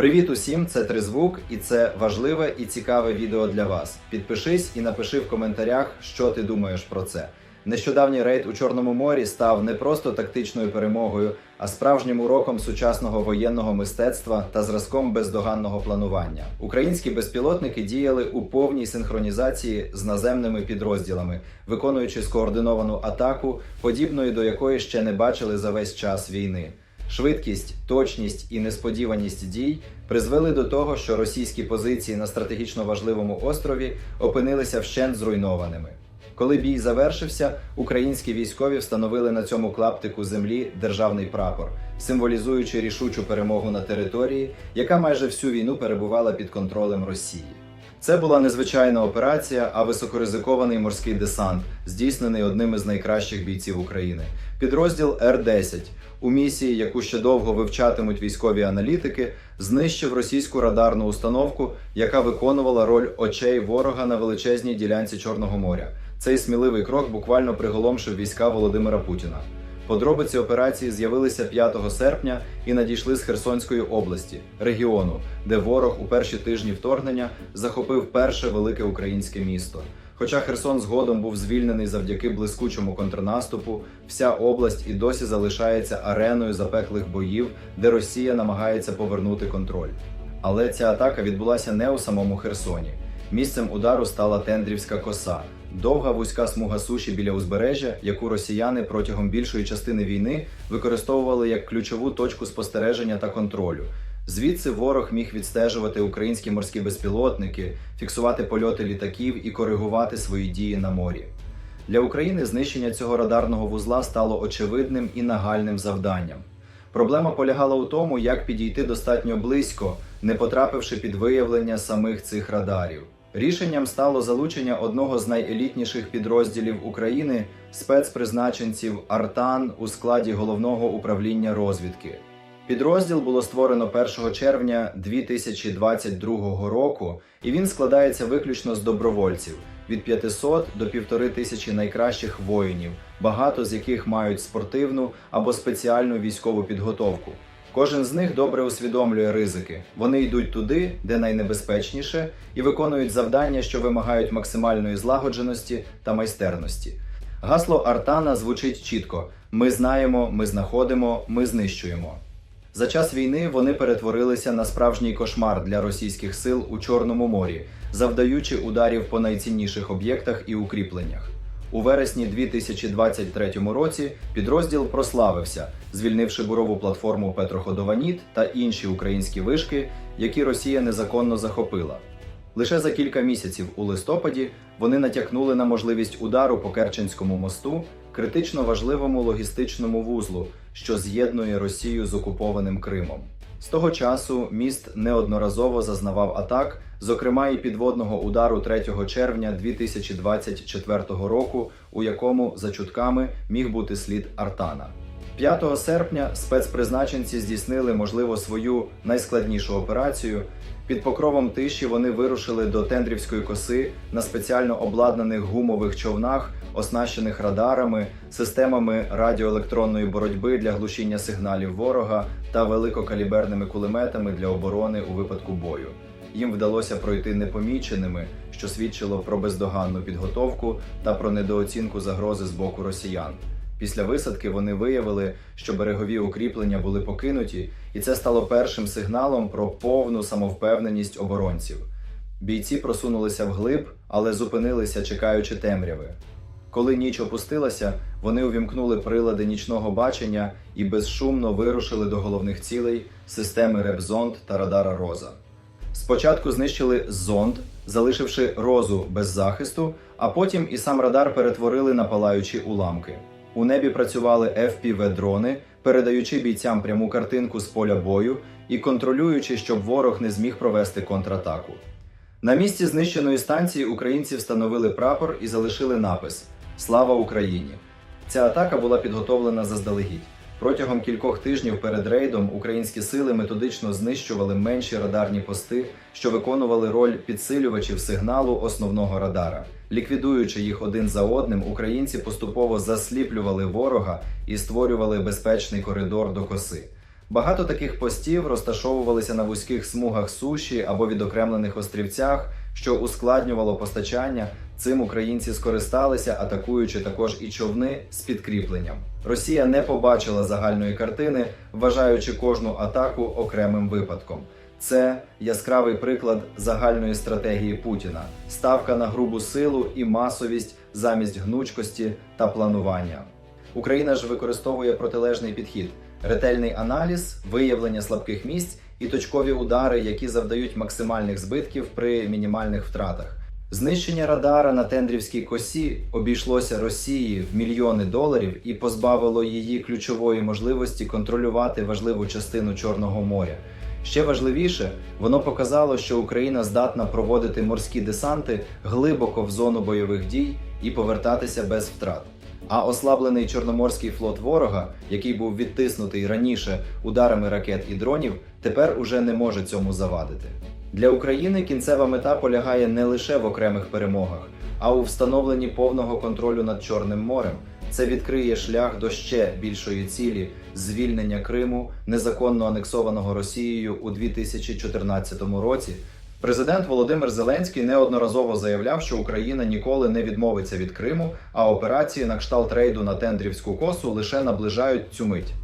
Привіт усім! Це Тризвук, і це важливе і цікаве відео для вас. Підпишись і напиши в коментарях, що ти думаєш про це. Нещодавній рейд у Чорному морі став не просто тактичною перемогою, а справжнім уроком сучасного воєнного мистецтва та зразком бездоганного планування. Українські безпілотники діяли у повній синхронізації з наземними підрозділами, виконуючи скоординовану атаку, подібної до якої ще не бачили за весь час війни. Швидкість, точність і несподіваність дій призвели до того, що російські позиції на стратегічно важливому острові опинилися вщент зруйнованими. Коли бій завершився, українські військові встановили на цьому клаптику землі державний прапор, символізуючи рішучу перемогу на території, яка майже всю війну перебувала під контролем Росії. Це була незвичайна операція, а високоризикований морський десант, здійснений одним із найкращих бійців України. Підрозділ Р-10 у місії, яку ще довго вивчатимуть військові аналітики, знищив російську радарну установку, яка виконувала роль очей ворога на величезній ділянці Чорного моря. Цей сміливий крок буквально приголомшив війська Володимира Путіна. Подробиці операції з'явилися 5 серпня і надійшли з Херсонської області, регіону, де ворог у перші тижні вторгнення захопив перше велике українське місто. Хоча Херсон згодом був звільнений завдяки блискучому контрнаступу, вся область і досі залишається ареною запеклих боїв, де Росія намагається повернути контроль. Але ця атака відбулася не у самому Херсоні. Місцем удару стала Тендрівська коса, довга вузька смуга суші біля узбережжя, яку росіяни протягом більшої частини війни використовували як ключову точку спостереження та контролю. Звідси ворог міг відстежувати українські морські безпілотники, фіксувати польоти літаків і коригувати свої дії на морі. Для України знищення цього радарного вузла стало очевидним і нагальним завданням. Проблема полягала у тому, як підійти достатньо близько, не потрапивши під виявлення самих цих радарів. Рішенням стало залучення одного з найелітніших підрозділів України спецпризначенців Артан у складі головного управління розвідки. Підрозділ було створено 1 червня 2022 року, і він складається виключно з добровольців від 500 до 1500 найкращих воїнів, багато з яких мають спортивну або спеціальну військову підготовку. Кожен з них добре усвідомлює ризики. Вони йдуть туди, де найнебезпечніше, і виконують завдання, що вимагають максимальної злагодженості та майстерності. Гасло Артана звучить чітко: ми знаємо, ми знаходимо, ми знищуємо. За час війни вони перетворилися на справжній кошмар для російських сил у Чорному морі, завдаючи ударів по найцінніших об'єктах і укріпленнях. У вересні 2023 році підрозділ прославився, звільнивши бурову платформу Петроходованіт та інші українські вишки, які Росія незаконно захопила. Лише за кілька місяців у листопаді вони натякнули на можливість удару по Керченському мосту, критично важливому логістичному вузлу, що з'єднує Росію з окупованим Кримом. З того часу міст неодноразово зазнавав атак, зокрема і підводного удару 3 червня 2024 року, у якому за чутками міг бути слід Артана. 5 серпня спецпризначенці здійснили, можливо, свою найскладнішу операцію. Під покровом тиші вони вирушили до Тендрівської коси на спеціально обладнаних гумових човнах, оснащених радарами, системами радіоелектронної боротьби для глушіння сигналів ворога та великокаліберними кулеметами для оборони у випадку бою. Їм вдалося пройти непоміченими, що свідчило про бездоганну підготовку та про недооцінку загрози з боку росіян. Після висадки вони виявили, що берегові укріплення були покинуті, і це стало першим сигналом про повну самовпевненість оборонців. Бійці просунулися вглиб, але зупинилися, чекаючи темряви. Коли ніч опустилася, вони увімкнули прилади нічного бачення і безшумно вирушили до головних цілей системи Репзонд та радара Роза. Спочатку знищили зонд, залишивши розу без захисту, а потім і сам радар перетворили на палаючі уламки. У небі працювали FPV-дрони, передаючи бійцям пряму картинку з поля бою і контролюючи, щоб ворог не зміг провести контратаку. На місці знищеної станції українці встановили прапор і залишили напис Слава Україні! Ця атака була підготовлена заздалегідь. Протягом кількох тижнів перед рейдом українські сили методично знищували менші радарні пости, що виконували роль підсилювачів сигналу основного радара. Ліквідуючи їх один за одним, українці поступово засліплювали ворога і створювали безпечний коридор до коси. Багато таких постів розташовувалися на вузьких смугах суші або відокремлених острівцях, що ускладнювало постачання. Цим українці скористалися, атакуючи також і човни з підкріпленням. Росія не побачила загальної картини, вважаючи кожну атаку окремим випадком. Це яскравий приклад загальної стратегії Путіна: ставка на грубу силу і масовість замість гнучкості та планування. Україна ж використовує протилежний підхід: ретельний аналіз, виявлення слабких місць і точкові удари, які завдають максимальних збитків при мінімальних втратах. Знищення радара на тендрівській косі обійшлося Росії в мільйони доларів і позбавило її ключової можливості контролювати важливу частину Чорного моря. Ще важливіше, воно показало, що Україна здатна проводити морські десанти глибоко в зону бойових дій і повертатися без втрат. А ослаблений Чорноморський флот ворога, який був відтиснутий раніше ударами ракет і дронів, тепер уже не може цьому завадити. Для України кінцева мета полягає не лише в окремих перемогах, а у встановленні повного контролю над Чорним морем. Це відкриє шлях до ще більшої цілі звільнення Криму, незаконно анексованого Росією у 2014 році. Президент Володимир Зеленський неодноразово заявляв, що Україна ніколи не відмовиться від Криму, а операції на кшталт рейду на Тендрівську косу лише наближають цю мить.